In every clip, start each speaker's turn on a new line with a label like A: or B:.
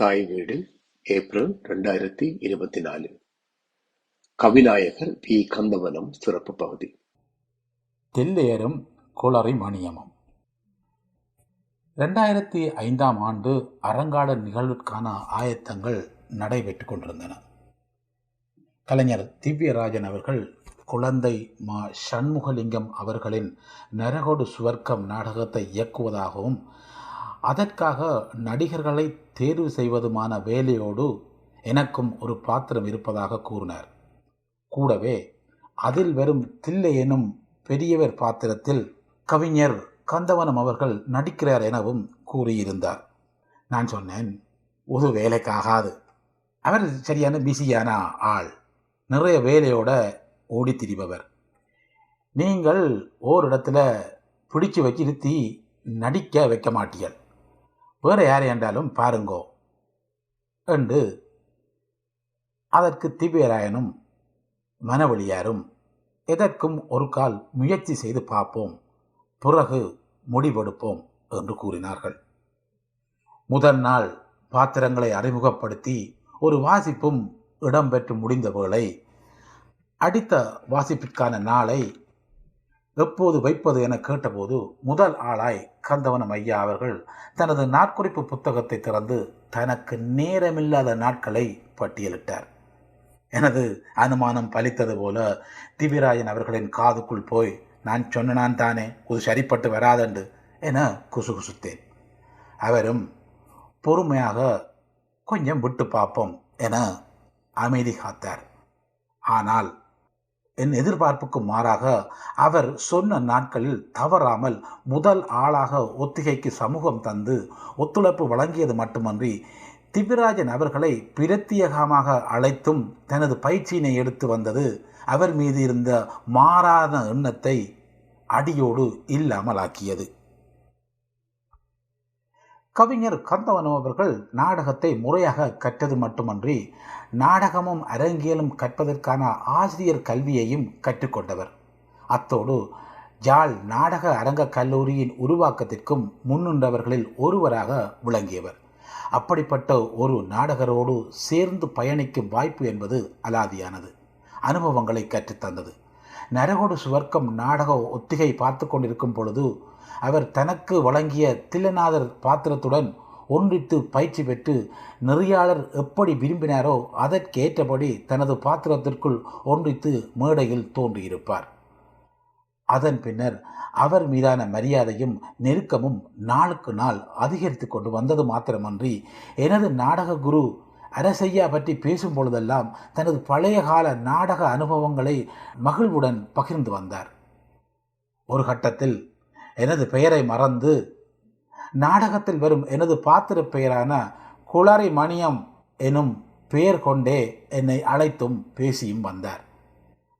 A: தாய் வீடு ஏப்ரல் ரெண்டாயிரத்தி இருபத்தி நாலு கவிநாயகர் பி. கந்தவனம் சிறப்பு பகுதி.
B: தெல்லையரும் கோளாறை மணியமும் ரெண்டாயிரத்தி ஐந்தாம் ஆண்டு அரங்காட நிகழ்வுக்கான ஆயத்தங்கள் நடைபெற்று கொண்டிருந்தன. கலைஞர் திவ்யராஜன் அவர்கள் குழந்தை மா சண்முகலிங்கம் அவர்களின் நரகோடு சுவர்க்கம் நாடகத்தை இயக்குவதாகவும் அதற்காக நடிகர்களை தேர்வு செய்வதுமான வேலையோடு எனக்கும் ஒரு பாத்திரம் இருப்பதாக கூறினார். கூடவே அதில் வரும் தில்லை எனும் பெரியவர் பாத்திரத்தில் கவிஞர் கந்தவனம் அவர்கள் நடிக்கிறார் எனவும் கூறியிருந்தார். நான் சொன்னேன் ஒரு வேலைக்காகாது. அவர் சரியான பிஸியான ஆள். நிறைய வேலையோட ஓடி திரிபவர் நீங்கள் ஓரிடத்துல பிடிச்சு வச்சிருத்தி நடிக்க வைக்க மாட்டீர்கள். வேறு யாரை என்றாலும் பாருங்கோ என்று அதற்கு திவ்யராயனும் மனவழியாரும் எதற்கும் ஒரு கால் முயற்சி செய்து பார்ப்போம். பிறகு முடிவெடுப்போம் என்று கூறினார்கள். முதல் நாள் பாத்திரங்களை அறிமுகப்படுத்தி ஒரு வாசிப்பும் இடம்பெற்று முடிந்த வேளை அடித்த வாசிப்பிற்கான நாளை எப்போது வைப்பது என கேட்டபோது முதல் ஆளாய் கந்தவனம் ஐயா அவர்கள் தனது நாட்குறிப்பு புத்தகத்தை திறந்து தனக்கு நேரமில்லாத நாட்களை பட்டியலிட்டார். எனது அனுமானம் பலித்தது போல திவிராயன் அவர்களின் காதுக்குள் போய் நான் சொன்னான் தானே இது சரிப்பட்டு வராதண்டு என குசுகுசுத்தேன். அவரும் பொறுமையாக கொஞ்சம் விட்டு பார்ப்போம் என அமைதி காத்தார். ஆனால் என் எதிர்பார்ப்புக்கு மாறாக அவர் சொன்ன நாட்களில் தவறாமல் முதல் ஆளாக ஒத்திகைக்கு சமூகம் தந்து ஒத்துழைப்பு வழங்கியது மட்டுமன்றி திவ்யராஜன் அவர்களை பிரத்யேகமாக அழைத்தும் தனது பயிற்சியினை எடுத்து வந்தது அவர் மீது இருந்த மாறாத எண்ணத்தை அடியோடு இல்லாமலாக்கியது. கவிஞர் கந்தவனம் அவர்கள் நாடகத்தை முறையாக கற்றது மட்டுமன்றி நாடகமும் அரங்கியலும் கற்பதற்கான ஆசிரியர் கல்வியையும் கற்றுக்கொண்டவர். அத்தோடு ஜாழ் நாடக அரங்க கல்லூரியின் உருவாக்கத்திற்கும் முன்னின்றவர்களில் ஒருவராக விளங்கியவர். அப்படிப்பட்ட ஒரு நாடகரோடு சேர்ந்து பயணிக்கும் வாய்ப்பு என்பது அலாதியானது. அனுபவங்களை கற்றுத்தந்தது. நரகோடு சுவர்க்கம் நாடக ஒத்திகை பார்த்து கொண்டிருக்கும் பொழுது அவர் தனக்கு வழங்கிய தில்லநாதர் பாத்திரத்துடன் ஒன்றித்து பயிற்சி பெற்று நெறியாளர் எப்படி விரும்பினாரோ அதற்கேற்றபடி தனது பாத்திரத்திற்குள் ஒன்றித்து மேடையில் தோன்றியிருப்பார். அதன் பின்னர் அவர் மீதான மரியாதையும் நெருக்கமும் நாளுக்கு நாள் அதிகரித்து கொண்டு வந்தது மாத்திரமன்றி எனது நாடக குரு அரசையா பற்றி பேசும் பொழுதெல்லாம் தனது பழைய கால நாடக அனுபவங்களை மகிழ்வுடன் பகிர்ந்து வந்தார். ஒரு கட்டத்தில் எனது பெயரை மறந்து நாடகத்தில் வரும் எனது பாத்திர பெயரான குளறை மணியம் எனும் பெயர் கொண்டே என்னை அழைத்தும் பேசியும் வந்தார்.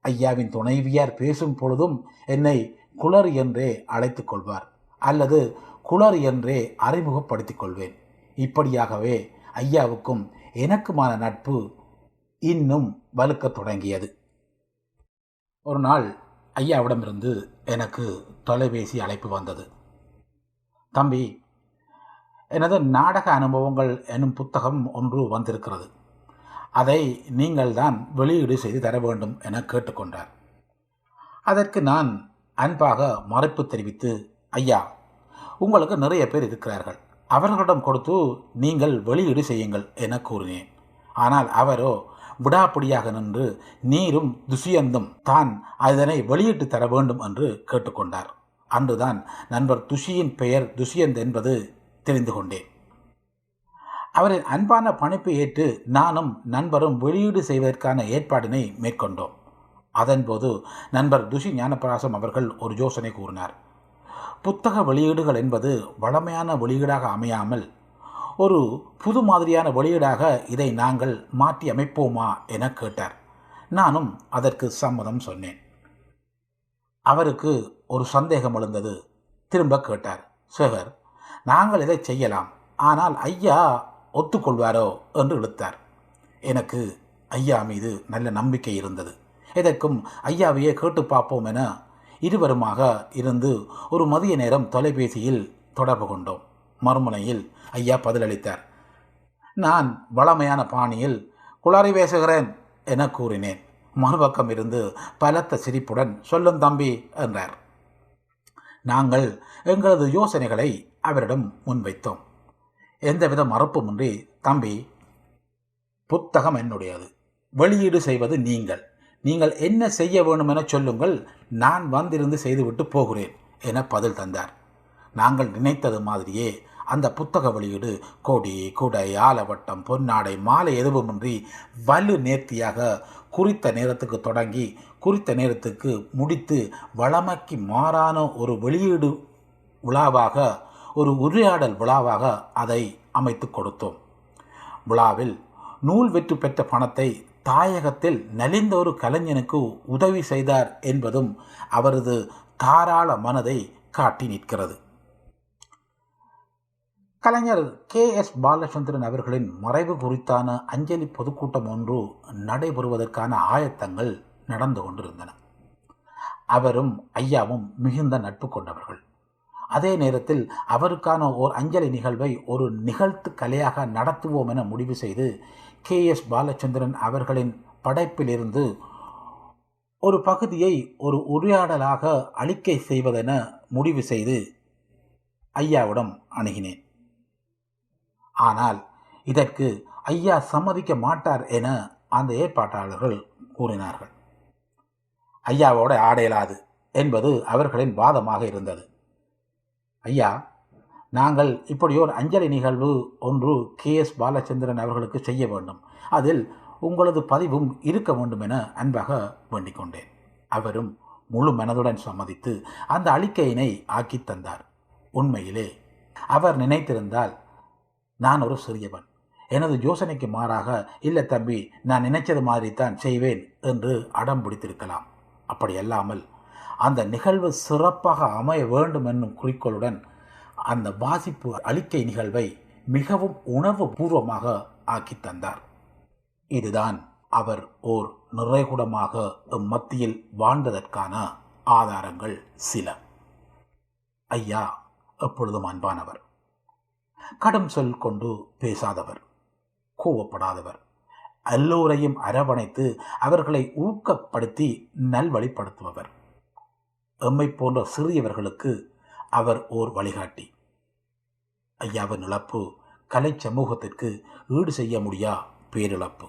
B: ஐயாவின் துணைவியார் பேசும் பொழுதும் என்னை குளர் என்றே அழைத்துக் கொள்வார் அல்லது குளர் என்றே அறிமுகப்படுத்திக் கொள்வேன். இப்படியாகவே ஐயாவுக்கும் எனக்குமான நட்பு இன்னும் வலுக்கத் தொடங்கியது. ஒரு நாள் ஐயாவிடமிருந்து எனக்கு தொலைபேசி அழைப்பு வந்தது. தம்பி எனது நாடக அனுபவங்கள் எனும் புத்தகம் ஒன்று வந்திருக்கிறது. அதை நீங்கள் தான் வெளியீடு செய்து தர வேண்டும் என கேட்டுக்கொண்டார். அதற்கு நான் அன்பாக மறைப்பு தெரிவித்து ஐயா உங்களுக்கு நிறைய பேர் இருக்கிறார்கள். அவர்களிடம் கொடுத்து நீங்கள் வெளியீடு செய்யுங்கள் என கூறினேன். ஆனால் அவரோ விடாப்பிடியாக நின்று நீரும் துஷியந்தும் தான் அதனை வெளியிட்டு தர வேண்டும் என்று கேட்டுக்கொண்டார். அன்றுதான் நண்பர் துஷியின் பெயர் துஷியந்த் என்பது தெரிந்து கொண்டேன். அவரின் அன்பான பணிப்பை ஏற்று நானும் நண்பரும் வெளியீடு செய்வதற்கான ஏற்பாடினை மேற்கொண்டோம். அதன்போது நண்பர் துஷி ஞானபிராசம் அவர்கள் ஒரு யோசனை கூறினார். புத்தக வெளியீடுகள் என்பது வளமையான வெளியீடாக அமையாமல் ஒரு புது மாதிரியான வெளியீடாக இதை நாங்கள் மாற்றி அமைப்போமா என கேட்டார். நானும் அதற்கு சம்மதம் சொன்னேன். அவருக்கு ஒரு சந்தேகம் எழுந்தது. திரும்ப கேட்டார். சேகர் நாங்கள் இதை செய்யலாம். ஆனால் ஐயா ஒத்துக்கொள்வாரோ? என்று இழுத்தார். எனக்கு ஐயா மீது நல்ல நம்பிக்கை இருந்தது. இதற்கும் ஐயாவையே கேட்டு பார்ப்போம் என இருவருமாக இருந்து ஒரு மதிய நேரம் தொலைபேசியில் தொடர்பு கொண்டோம். மறுமுனையில் ஐயா பதிலளித்தார். நான் வளமையான பாணியில் குளாரி பேசுகிறேன் என கூறினேன். மறுபக்கம் இருந்து பலத்த சிரிப்புடன் சொல்லும் தம்பி என்றார். நாங்கள் எங்களது யோசனைகளை அவரிடம் முன்வைத்தோம். எந்தவித மறுப்புமின்றி தம்பி புத்தகம் என்னுடையது. வெளியீடு செய்வது நீங்கள். நீங்கள் என்ன செய்ய வேண்டும் என சொல்லுங்கள். நான் வந்திருந்து செய்துவிட்டு போகிறேன் என பதில் தந்தார். நாங்கள் நினைத்தது மாதிரியே அந்த புத்தக வெளியீடு கொடி குடை ஆலவட்டம் பொன்னாடை மாலை எதுவுமின்றி வலு நேர்த்தியாக குறித்த நேரத்துக்கு தொடங்கி குறித்த நேரத்துக்கு முடித்து வளமைக்கு மாறான ஒரு வெளியீடு விழாவாக ஒரு உரையாடல் விழாவாக அதை அமைத்து கொடுத்தோம். விழாவில் நூல் வெற்றி பெற்ற பணத்தை தாயகத்தில் நலிந்த ஒரு கலைஞனுக்கு உதவி செய்தார் என்பதும் அவரது தாராள மனதை காட்டி நிற்கிறது. கலைஞர் கே எஸ் பாலச்சந்திரன் அவர்களின் மறைவு குறித்தான அஞ்சலி பொதுக்கூட்டம் ஒன்று நடைபெறுவதற்கான ஆயத்தங்கள் நடந்து கொண்டிருந்தன. அவரும் ஐயாவும் மிகுந்த நட்பு கொண்டவர்கள். அதே நேரத்தில் அவருக்கான ஓர் அஞ்சலி நிகழ்வை ஒரு நிகழ்த்து கலையாக நடத்துவோம் என முடிவு செய்து கே எஸ் பாலச்சந்திரன் அவர்களின் படைப்பிலிருந்து ஒரு பகுதியை ஒரு உரையாடலாக அளிக்கை செய்வதென முடிவு செய்து ஐயாவிடம் அணுகினேன். ஆனால் இதற்கு ஐயா சம்மதிக்க மாட்டார் என அந்த ஏற்பாட்டாளர்கள் கூறினார்கள். ஐயாவோட ஆடையலாது என்பது அவர்களின் வாதமாக இருந்தது. ஐயா நாங்கள் இப்படி ஒரு அஞ்சலி நிகழ்வு ஒன்று கே எஸ் பாலச்சந்திரன் அவர்களுக்கு செய்ய வேண்டும். அதில் உங்களது பதிவும் இருக்க வேண்டும் என அன்பாக வேண்டிக் கொண்டேன். அவரும் முழு மனதுடன் சம்மதித்து அந்த அழிக்கையினை ஆக்கி தந்தார். உண்மையிலே அவர் நினைத்திருந்தால் நான் ஒரு சிறியவன். எனது யோசனைக்கு மாறாக இல்லை தம்பி நான் நினைச்சது மாதிரி தான் செய்வேன் என்று அடம் பிடித்திருக்கலாம். அப்படியல்லாமல் அந்த நிகழ்வு சிறப்பாக அமைய வேண்டும் என்னும் குறிக்கோளுடன் அந்த வாசிப்பு அளிக்கை நிகழ்வை மிகவும் உணர்வு பூர்வமாக ஆக்கி தந்தார். இதுதான் அவர் ஓர் நிறைகுடமாக மத்தியில் வாழ்ந்ததற்கான ஆதாரங்கள் சில. ஐயா எப்பொழுதும் அன்பானவர். கடும் சொல் கொண்டு பேசாதவர். கோவப்படாதவர். எல்லோரையும் அரவணைத்து அவர்களை ஊக்கப்படுத்தி நல்வழிப்படுத்துபவர் எம்மை போன்ற சிறியவர்களுக்கு அவர் ஓர் வழிகாட்டி. ஐயாவின் இழப்பு கலை சமூகத்திற்கு ஈடு செய்ய முடியா? பேரிழப்பு.